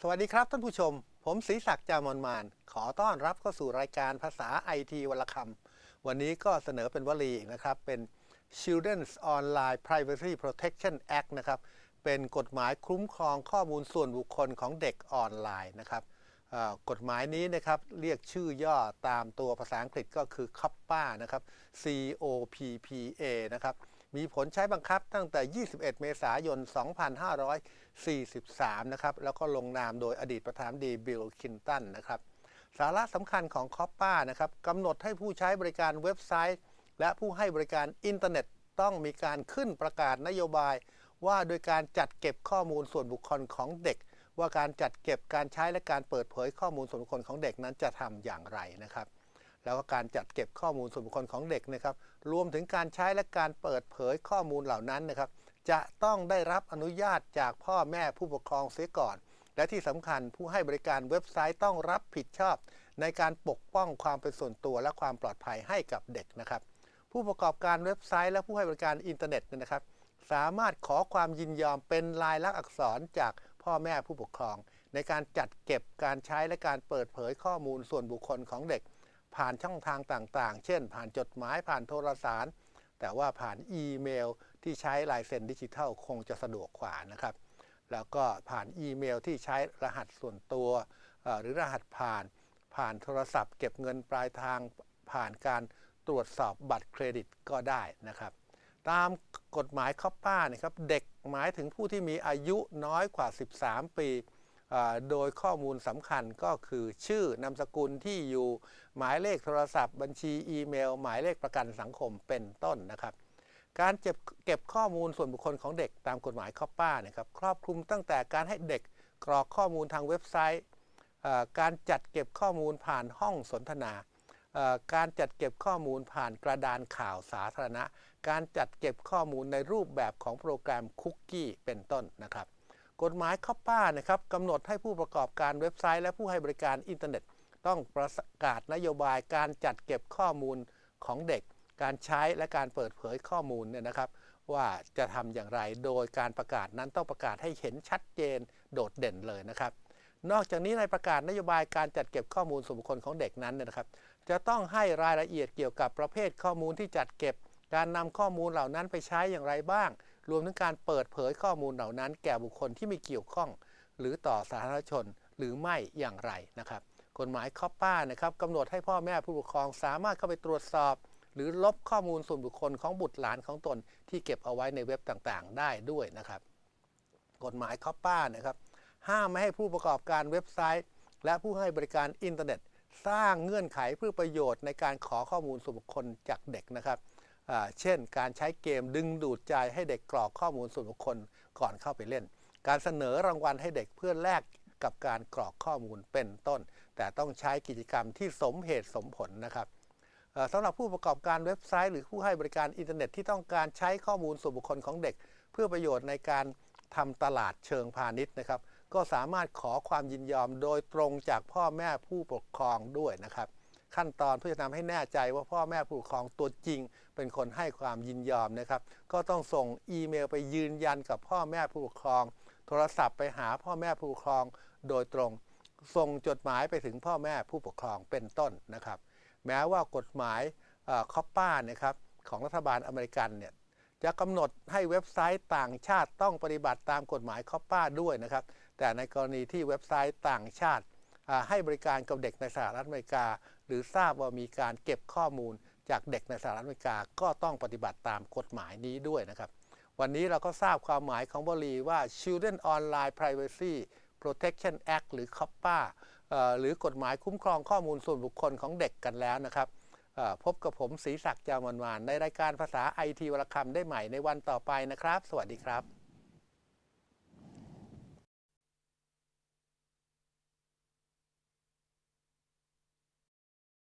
สวัสดีครับท่านผู้ชม ผมศรีศักดิ์จามอนมาน ขอต้อนรับเข้าสู่รายการภาษาไอทีวลคำวันนี้ก็เสนอเป็นวลีนะครับ เป็น Children's Online Privacy Protection Act นะครับ เป็นกฎหมายคุ้มครองข้อมูลส่วนบุคคลของเด็กออนไลน์นะครับกฎหมายนี้นะครับ เรียกชื่อย่อตามตัวภาษาอังกฤษก็คือ COPPA นะครับ C O P P A นะครับ มีผลใช้บังคับตั้งแต่ 21 เมษายน 2543 นะครับ แล้วก็ลงนามโดยอดีตประธานดีบิลคินตันนะครับ สาระสำคัญของคอปป้านะครับกำหนดให้ผู้ใช้บริการเว็บไซต์ และผู้ให้บริการอินเทอร์เน็ตต้องมีการขึ้นประกาศนโยบาย ว่าโดยการจัดเก็บข้อมูลส่วนบุคคลของเด็ก ว่าการจัดเก็บการใช้และการเปิดเผยข้อมูลส่วนบุคคลของเด็กนั้นจะทำอย่างไรนะครับ แล้วก็การจัดเก็บข้อมูลส่วนบุคคลของเด็กนะครับ รวมถึงการใช้และการเปิดเผยข้อมูลเหล่านั้นนะครับ จะต้องได้รับอนุญาตจากพ่อแม่ผู้ปกครองเสียก่อน และที่สำคัญผู้ให้บริการเว็บไซต์ต้องรับผิดชอบ ในการปกป้องความเป็นส่วนตัวและความปลอดภัยให้กับเด็กนะครับ ผู้ประกอบการเว็บไซต์และผู้ให้บริการอินเทอร์เน็ตนะครับ สามารถขอความยินยอมเป็นลายลักษณ์อักษรจากพ่อแม่ผู้ปกครอง ในการจัดเก็บการใช้และการเปิดเผยข้อมูลส่วนบุคคลของเด็ก ผ่านช่องทางต่างๆ เช่น ผ่านจดหมายผ่านโทรสาร แต่ว่าผ่านอีเมล ที่ใช้ลายเซ็นดิจิทัลคงจะสะดวกกว่านะครับ แล้วก็ผ่านอีเมลที่ใช้รหัสส่วนตัวหรือรหัสผ่าน ผ่านโทรศัพท์ เก็บเงินปลายทางผ่านการตรวจสอบบัตรเครดิตก็ได้นะครับ ตามกฎหมายคอปป้านะครับเด็กหมายถึงผู้ที่มีอายุน้อยกว่า 13 ปี โดยข้อมูลสำคัญก็คือชื่อนามสกุลที่อยู่หมายเลขโทรศัพท์ บัญชีอีเมล หมายเลขประกันสังคมเป็นต้นนะครับ การเก็บเก็บข้อมูลส่วนบุคคลของเด็กตามกฎหมายคอป้านะครับครอบคลุมตั้งแต่การให้เด็กกรอกข้อมูลทางเว็บไซต์ การจัดเก็บข้อมูลผ่านห้องสนทนา การจัดเก็บข้อมูลผ่านกระดานข่าวสาธารณะ การจัดเก็บข้อมูลในรูปแบบของโปรแกรมคุกกี้เป็นต้นนะครับ กฎหมายคอปป้านะครับกำหนดให้ผู้ประกอบการเว็บไซต์ และผู้ให้บริการอินเทอร์เน็ต ต้องประกาศนโยบายการจัดเก็บข้อมูลของเด็ก การใช้และการเปิดเผยข้อมูลเนี่ยนะครับ ว่าจะทำอย่างไรโดยการประกาศนั้นต้องประกาศให้เห็นชัดเจนโดดเด่นเลยนะครับ นอกจากนี้ในประกาศนโยบายการจัดเก็บข้อมูลส่วนบุคคลของเด็กนั้นเนี่ยนะครับ จะต้องให้รายละเอียดเกี่ยวกับประเภทข้อมูลที่จัดเก็บ การนำข้อมูลเหล่านั้นไปใช้อย่างไรบ้าง รวมถึงการเปิดเผยข้อมูลเหล่านั้น แก่บุคคลที่ไม่เกี่ยวข้อง หรือต่อสาธารณชนหรือไม่อย่างไรนะครับ กฎหมายคอปป้านะครับกำหนดให้พ่อแม่ผู้ปกครองสามารถเข้าไปตรวจสอบ หรือลบข้อมูลส่วนบุคคลของบุตรหลานของตน ที่เก็บเอาไว้ในเว็บต่างๆ ได้ด้วยนะครับ กฎหมายคอปป้านะครับห้ามไม่ให้ผู้ประกอบการเว็บไซต์ และผู้ให้บริการอินเทอร์เน็ต สร้างเงื่อนไขเพื่อประโยชน์ในการขอข้อมูลส่วนบุคคลจากเด็กนะครับ เช่น การใช้เกมดึงดูดใจให้เด็กกรอกข้อมูลส่วนบุคคลก่อนเข้าไปเล่น การเสนอรางวัลให้เด็กเพื่อแลกกับการกรอกข้อมูลเป็นต้น แต่ต้องใช้กิจกรรมที่สมเหตุสมผลนะครับสำหรับผู้ประกอบการเว็บไซต์ หรือผู้ให้บริการอินเทอร์เน็ตที่ต้องการใช้ข้อมูลส่วนบุคคลของเด็ก เพื่อประโยชน์ในการทำตลาดเชิงพาณิชย์นะครับ ก็สามารถขอความยินยอมโดยตรงจากพ่อแม่ผู้ปกครองด้วยนะครับ ขั้นตอนเพื่อจะทำให้แน่ใจว่าพ่อแม่ผู้ปกครองตัวจริง เป็นคนให้ความยินยอมนะครับ ก็ต้องส่งอีเมลไปยืนยันกับพ่อแม่ผู้ปกครอง โทรศัพท์ไปหาพ่อแม่ผู้ปกครองโดยตรง ส่งจดหมายไปถึงพ่อแม่ผู้ปกครองเป็นต้นนะครับ แม้ว่ากฎหมายคอปป้านะครับของรัฐบาลอเมริกันเนี่ยจะกำหนดให้เว็บไซต์ต่างชาติต้องปฏิบัติตามกฎหมายคอปป้าด้วยนะครับ แต่ในกรณีที่เว็บไซต์ต่างชาติ ให้บริการกับเด็กในสหรัฐอเมริกา หรือทราบว่ามีการเก็บข้อมูลจากเด็กในสหรัฐอเมริกาก็ต้องปฏิบัติตามกฎหมายนี้ด้วยนะครับ วันนี้เราก็ทราบความหมายของบรีว่า Children Online Privacy Protection Act หรือ COPPA หรือกฎหมายคุ้มครองข้อมูลส่วนบุคคลของเด็กกันแล้วนะครับพบกับผมศรีศักดิ์จามวานวานในรายการภาษาไอทีวรคำได้ใหม่ในวันต่อไปนะครับ สวัสดีครับ